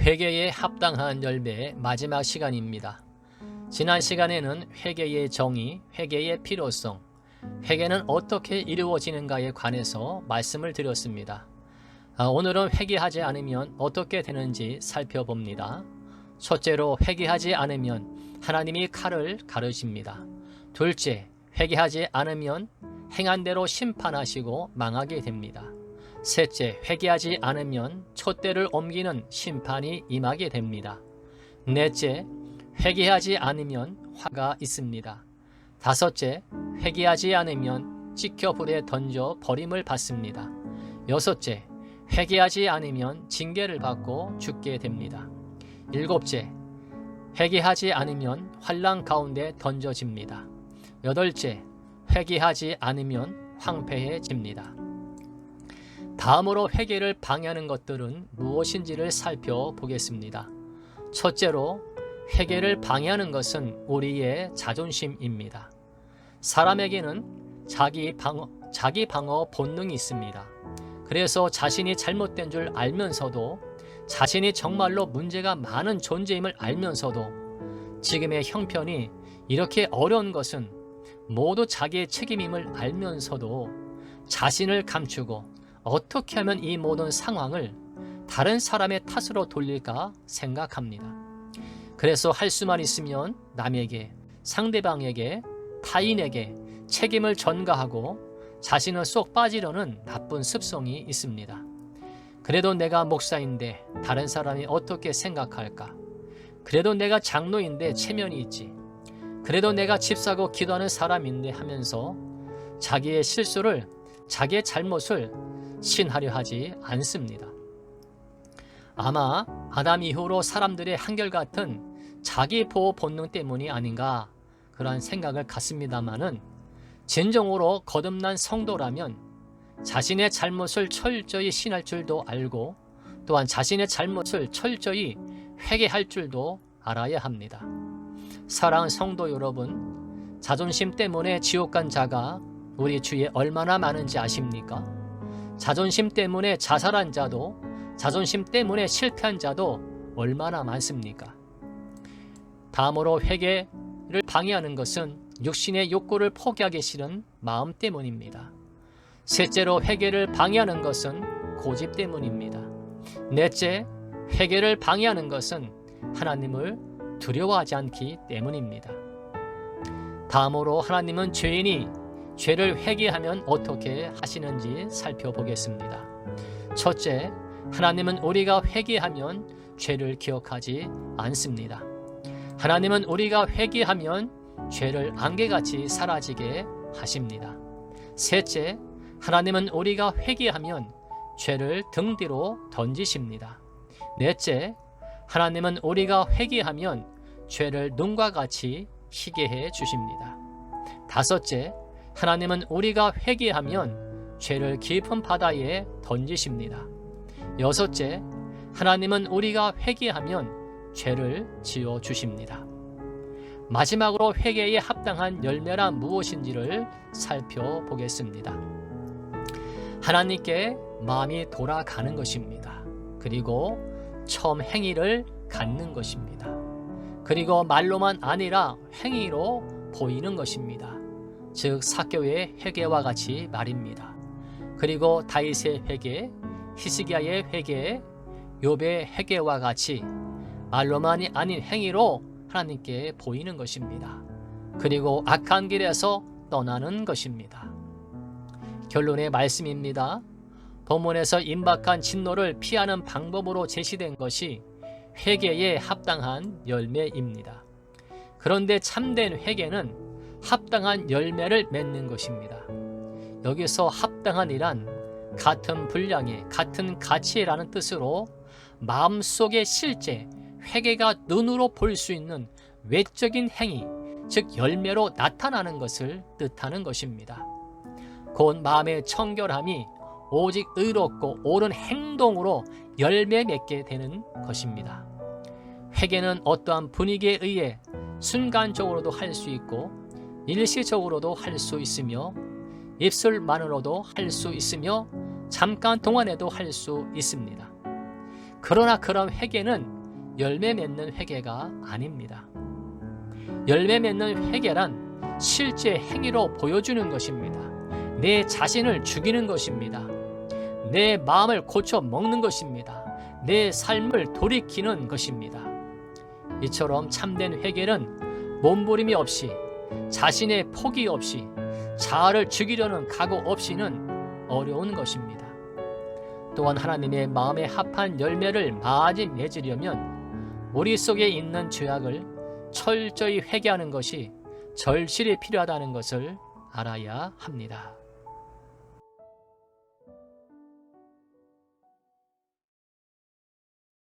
회개에 합당한 열매의 마지막 시간입니다. 지난 시간에는 회개의 정의, 회개의 필요성, 회개는 어떻게 이루어지는가에 관해서 말씀을 드렸습니다. 아, 오늘은 회개하지 않으면 어떻게 되는지 살펴봅니다. 첫째로 회개하지 않으면 하나님이 칼을 가르십니다. 둘째, 회개하지 않으면 행한 대로 심판하시고 망하게 됩니다. 셋째, 회개하지 않으면 촛대를 옮기는 심판이 임하게 됩니다. 넷째, 회개하지 않으면 화가 있습니다. 다섯째, 회개하지 않으면 찍혀 불에 던져 버림을 받습니다. 여섯째, 회개하지 않으면 징계를 받고 죽게 됩니다. 일곱째, 회개하지 않으면 환란 가운데 던져집니다. 여덟째, 회개하지 않으면 황폐해집니다. 다음으로 회개를 방해하는 것들은 무엇인지를 살펴보겠습니다. 첫째로 회개를 방해하는 것은 우리의 자존심입니다. 사람에게는 자기 방어, 자기 방어 본능이 있습니다. 그래서 자신이 잘못된 줄 알면서도 자신이 정말로 문제가 많은 존재임을 알면서도 지금의 형편이 이렇게 어려운 것은 모두 자기의 책임임을 알면서도 자신을 감추고 어떻게 하면 이 모든 상황을 다른 사람의 탓으로 돌릴까 생각합니다. 그래서 할 수만 있으면 남에게, 상대방에게, 타인에게 책임을 전가하고 자신은 쏙 빠지려는 나쁜 습성이 있습니다. 그래도 내가 목사인데 다른 사람이 어떻게 생각할까? 그래도 내가 장로인데 체면이 있지. 그래도 내가 집 사고 기도하는 사람인데 하면서 자기의 실수를, 자기의 잘못을 신하려 하지 않습니다. 아마 아담 이후로 사람들의 한결같은 자기 보호 본능 때문이 아닌가 그러한 생각을 갖습니다마는 진정으로 거듭난 성도라면 자신의 잘못을 철저히 신할 줄도 알고 또한 자신의 잘못을 철저히 회개할 줄도 알아야 합니다. 사랑하는 성도 여러분, 자존심 때문에 지옥 간 자가 우리 주위에 얼마나 많은지 아십니까? 자존심 때문에 자살한 자도 자존심 때문에 실패한 자도 얼마나 많습니까? 다음으로 회개를 방해하는 것은 육신의 욕구를 포기하기 싫은 마음 때문입니다. 셋째로 회개를 방해하는 것은 고집 때문입니다. 넷째, 회개를 방해하는 것은 하나님을 두려워하지 않기 때문입니다. 다음으로 하나님은 죄인이 죄를 회개하면 어떻게 하시는지 살펴보겠습니다. 첫째, 하나님은 우리가 회개하면 죄를 기억하지 않습니다. 하나님은 우리가 회개하면 죄를 안개같이 사라지게 하십니다. 셋째, 하나님은 우리가 회개하면 죄를 등 뒤로 던지십니다. 넷째, 하나님은 우리가 회개하면 죄를 눈과 같이 희게 해 주십니다. 다섯째, 하나님은 우리가 회개하면 죄를 깊은 바다에 던지십니다. 여섯째, 하나님은 우리가 회개하면 죄를 지어 주십니다. 마지막으로 회개에 합당한 열매란 무엇인지를 살펴보겠습니다. 하나님께 마음이 돌아가는 것입니다. 그리고 처음 행위를 갖는 것입니다. 그리고 말로만 아니라 행위로 보이는 것입니다. 즉 사교의 회개와 같이 말입니다. 그리고 다윗의 회개, 히스기야의 회개, 욥의 회개와 같이 말로만이 아닌 행위로 하나님께 보이는 것입니다. 그리고 악한 길에서 떠나는 것입니다. 결론의 말씀입니다. 본문에서 임박한 진노를 피하는 방법으로 제시된 것이 회개에 합당한 열매입니다. 그런데 참된 회개는 합당한 열매를 맺는 것입니다. 여기서 합당한이란 같은 분량의 같은 가치라는 뜻으로 마음속의 실제 회개가 눈으로 볼 수 있는 외적인 행위, 즉 열매로 나타나는 것을 뜻하는 것입니다. 곧 마음의 청결함이 오직 의롭고 옳은 행동으로 열매 맺게 되는 것입니다. 회개는 어떠한 분위기에 의해 순간적으로도 할 수 있고 일시적으로도 할 수 있으며 입술만으로도 할 수 있으며 잠깐 동안에도 할 수 있습니다. 그러나 그런 회개는 열매 맺는 회개가 아닙니다. 열매 맺는 회개란 실제 행위로 보여주는 것입니다. 내 자신을 죽이는 것입니다. 내 마음을 고쳐 먹는 것입니다. 내 삶을 돌이키는 것입니다. 이처럼 참된 회개는 몸부림이 없이 자신의 포기 없이 자아를 죽이려는 각오 없이는 어려운 것입니다. 또한 하나님의 마음에 합한 열매를 많이 맺으려면 우리 속에 있는 죄악을 철저히 회개하는 것이 절실히 필요하다는 것을 알아야 합니다.